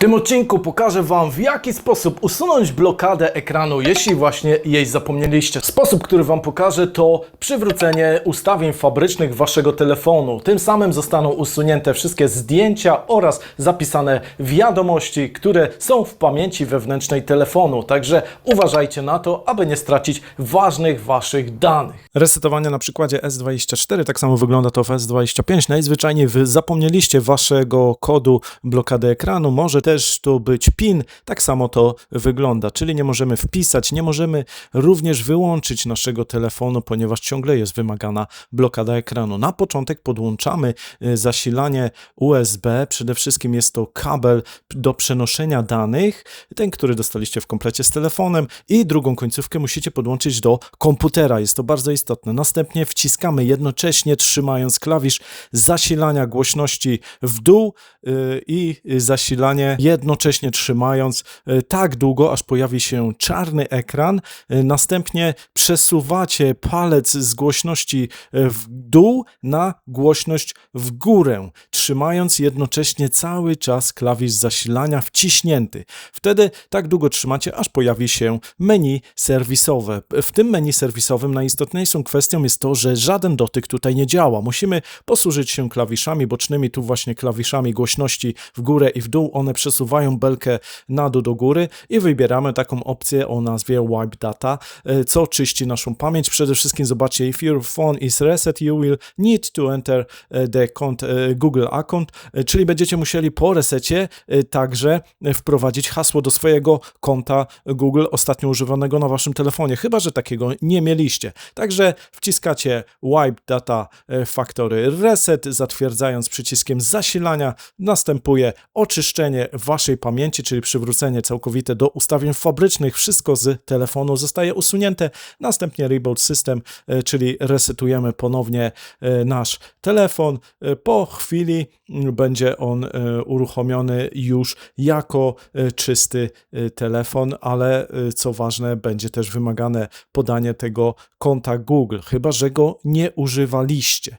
W tym odcinku pokażę Wam, w jaki sposób usunąć blokadę ekranu, jeśli właśnie jej zapomnieliście. Sposób, który Wam pokażę, to przywrócenie ustawień fabrycznych Waszego telefonu. Tym samym zostaną usunięte wszystkie zdjęcia oraz zapisane wiadomości, które są w pamięci wewnętrznej telefonu. Także uważajcie na to, aby nie stracić ważnych Waszych danych. Resetowanie na przykładzie S24, tak samo wygląda to w S25. Najzwyczajniej Wy zapomnieliście Waszego kodu blokady ekranu, może też to być PIN, tak samo to wygląda, czyli nie możemy wpisać, nie możemy również wyłączyć naszego telefonu, ponieważ ciągle jest wymagana blokada ekranu. Na początek podłączamy y, zasilanie USB, przede wszystkim jest to kabel do przenoszenia danych, ten, który dostaliście w komplecie z telefonem i drugą końcówkę musicie podłączyć do komputera, jest to bardzo istotne. Następnie wciskamy jednocześnie trzymając klawisz zasilania głośności w dół y, i zasilanie jednocześnie trzymając y, tak długo, aż pojawi się czarny ekran. Y, Następnie przesuwacie palec z głośności y, w dół na głośność w górę, trzymając jednocześnie cały czas klawisz zasilania wciśnięty. Wtedy tak długo trzymacie, aż pojawi się menu serwisowe. W tym menu serwisowym najistotniejszą kwestią jest to, że żaden dotyk tutaj nie działa. Musimy posłużyć się klawiszami bocznymi, tu właśnie klawiszami głośności w górę i w dół. One przesuwają belkę na dół do góry i wybieramy taką opcję o nazwie Wipe Data, e, co czyści naszą pamięć. Przede wszystkim zobaczcie, if your phone is reset, you will need to enter e, the account, e, Google account, czyli będziecie musieli po resecie także wprowadzić hasło do swojego konta Google ostatnio używanego na waszym telefonie, chyba że takiego nie mieliście. Także wciskacie Wipe Data Factory Reset, zatwierdzając przyciskiem zasilania, następuje oczyszczenie waszej pamięci, czyli przywrócenie całkowite do ustawień fabrycznych. Wszystko z telefonu zostaje usunięte. Następnie Reboot System, e, czyli resetujemy ponownie e, nasz telefon. E, Po chwili będzie on uruchomiony już jako czysty telefon, ale co ważne, będzie też wymagane podanie tego konta Google, chyba że go nie używaliście.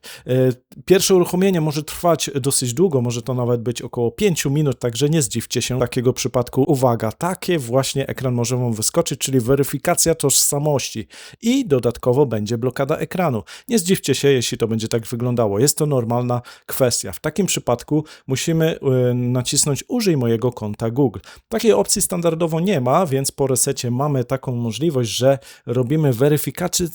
Pierwsze uruchomienie może trwać dosyć długo, może to nawet być około 5 minut, także nie zdziwcie się takiego przypadku. Uwaga, takie właśnie ekran może Wam wyskoczyć, czyli weryfikacja tożsamości i dodatkowo będzie blokada ekranu. Nie zdziwcie się, jeśli to będzie tak wyglądało. Jest to normalna kwestia. W takim przypadku musimy y, nacisnąć użyj mojego konta Google. Takiej opcji standardowo nie ma, więc po resecie mamy taką możliwość, że robimy weryfikację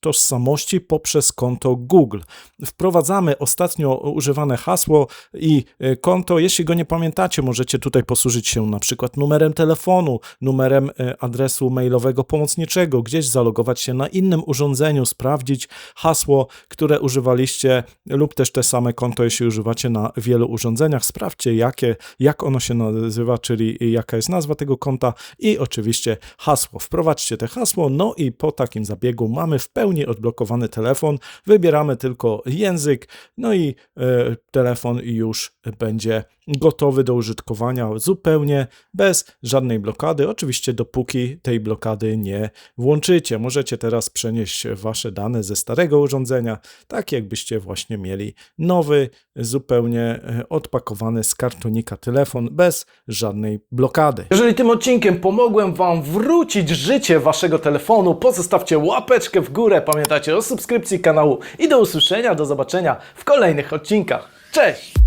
tożsamości poprzez konto Google. Wprowadzamy ostatnio używane hasło i y, konto. Jeśli go nie pamiętacie, możecie tutaj posłużyć się na przykład numerem telefonu, numerem y, adresu mailowego pomocniczego, gdzieś zalogować się na innym urządzeniu, sprawdzić hasło, które używaliście lub też te same konto, jeśli używacie na wielu urządzeniach. Sprawdźcie, jakie, jak ono się nazywa, czyli jaka jest nazwa tego konta i oczywiście hasło. Wprowadźcie te hasło, no i po takim zabiegu mamy w pełni odblokowany telefon. Wybieramy tylko język, no i e, telefon już będzie gotowy do użytkowania zupełnie bez żadnej blokady. Oczywiście dopóki tej blokady nie włączycie. Możecie teraz przenieść wasze dane ze starego urządzenia, tak jakbyście właśnie mieli nowy, zupełnie e, odpakowany z kartonika telefon bez żadnej blokady. Jeżeli tym odcinkiem pomogłem wam wrócić życie waszego telefonu, pozostawcie łapeczkę w górę. Pamiętajcie o subskrypcji kanału i do usłyszenia, do zobaczenia w kolejnych odcinkach. Cześć!